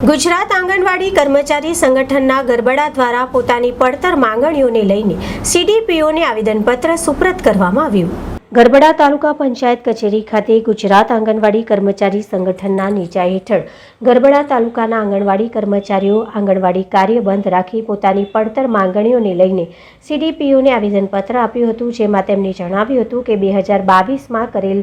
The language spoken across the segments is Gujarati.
ગુજરાત આંગણવાડી કર્મચારી સંગઠનના ગરબડા દ્વારા પોતાની પડતર માંગણીઓને લઈને સીડીપીઓને આવેદનપત્ર સુપ્રત કરવામાં આવ્યું. ગરબડા તાલુકા પંચાયત કચેરી ખાતે ગુજરાત આંગણવાડી કર્મચારી સંગઠનના નીચા હેઠળ ગરબડા તાલુકાના આંગણવાડી કર્મચારીઓ આંગણવાડી કાર્ય બંધ રાખી પોતાની પડતર માંગણીઓને લઈને સીડીપીઓને આવેદનપત્ર આપ્યું હતું, જેમાં તેમણે જણાવ્યું હતું કે બે હજાર બાવીસમાં કરેલ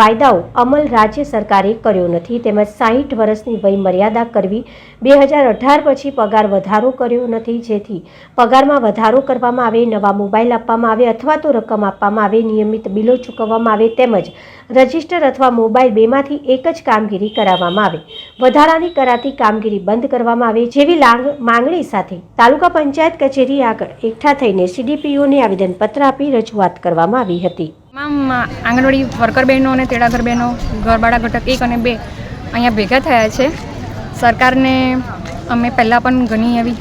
વાયદાઓ અમલ રાજ્ય સરકારે કર્યો નથી, તેમજ સાહીઠ વર્ષની વય મર્યાદા કરવી બે હજાર અઢાર પછી પગાર વધારો કર્યો નથી, જેથી પગારમાં વધારો કરવામાં આવે, નવા મોબાઈલ આપવામાં આવે અથવા તો રકમ આપવામાં આવે, નિયમિત બિલો ચૂકવવામાં આવે તેમજ રજિસ્ટર અથવા મોબાઈલ બેમાંથી એક જ કામગીરી કરાવવામાં આવે. વધારાની કરાતી કામગીરી બંધ કરવામાં આવે જેવી લાંગ માંગણી સાથે તાલુકા પંચાયત કચેરી આગળ એકઠા થઈને સીડીપીઓને આવેદનપત્ર આપી રજૂઆત કરવામાં આવી હતી. તમામ આંગણવાડી વર્કર બહેનો અને તેડાગર બહેનો ઘરબાળા ઘટક એક અને બે અહીંયા ભેગા થયા છે. સરકારને અમે પહેલાં પણ ઘણી એવી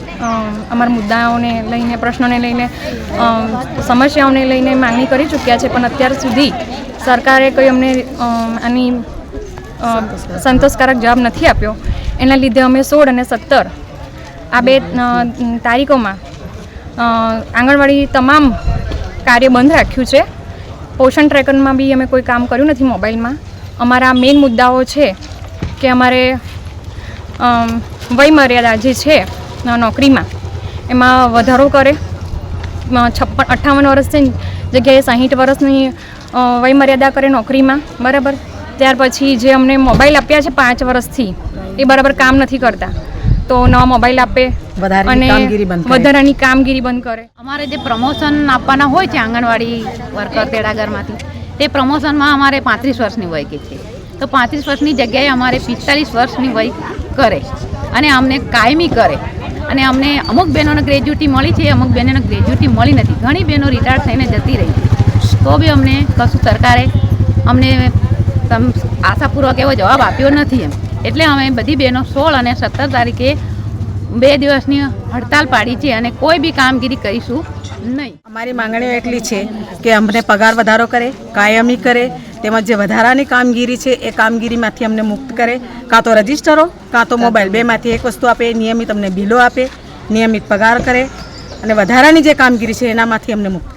અમારા મુદ્દાઓને લઈને, પ્રશ્નોને લઈને સમસ્યાઓને લઈને માંગણી કરી ચૂક્યા છે, પણ અત્યાર સુધી સરકારે કોઈ અમને આની સંતોષકારક જવાબ નથી આપ્યો. એના લીધે અમે સોળ અને સત્તર આ બે તારીખોમાં આંગણવાડી તમામ કાર્ય બંધ રાખ્યું છે. પોષણ ટ્રેકરમાં બી અમે કોઈ કામ કર્યું નથી મોબાઈલમાં. અમારા મેઇન મુદ્દાઓ છે કે અમારે અમ, વય મર્યાદા જે છે નોકરીમાં એમાં વધારો કરે. છપ્પન અઠ્ઠાવન વર્ષની જગ્યાએ સાહીઠ વર્ષની વયમર્યાદા કરે નોકરીમાં બરાબર? ત્યાર પછી જે અમને મોબાઈલ આપ્યા છે પાંચ વર્ષથી એ બરાબર કામ નથી કરતા. તો નવા મોબાઈલ આપે કરે. વધારાની કામગીરી બંધ કરે. અમારે જે પ્રમોશન આપવાના હોય છે આંગણવાડી વર્કર તેડાગરમાંથી તે પ્રમોશનમાં અમારે પાંત્રીસ વર્ષની વય કે છે. તો પાંત્રીસ વર્ષની જગ્યાએ અમારે પિસ્તાલીસ વર્ષની વય કરે. અને અમને કાયમી કરે. અને અમને અમુક બહેનોને ગ્રેજ્યુટી મળી છે, અમુક બહેનોને ગ્રેજ્યુટી મળી નથી. ઘણી બહેનો રિટાયર થઈને જતી રહી તો બી અમને કશું સરકારે અમને તમ આશાપૂર્વક એવો જવાબ આપ્યો નથી એમ. એટલે અમે બધી બહેનો સોળ અને સત્તર તારીખે બે દિવસની હડતાલ પાડી છે અને કોઈ બી કામગીરી કરીશું નહીં. અમારી માંગણીઓ એટલી છે કે અમને પગાર વધારો કરે, કાયમી કરે તેમજ જે વધારાની કામગીરી છે, એ કામગીરીમાંથી અમને મુક્ત કરે. કાં તો રજિસ્ટરો, કાં તો મોબાઈલ બેમાંથી એક વસ્તુ આપે, નિયમિત અમને બિલો આપે, નિયમિત પગાર કરે અને વધારાની જે કામગીરી છે, એનામાંથી અમને મુક્ત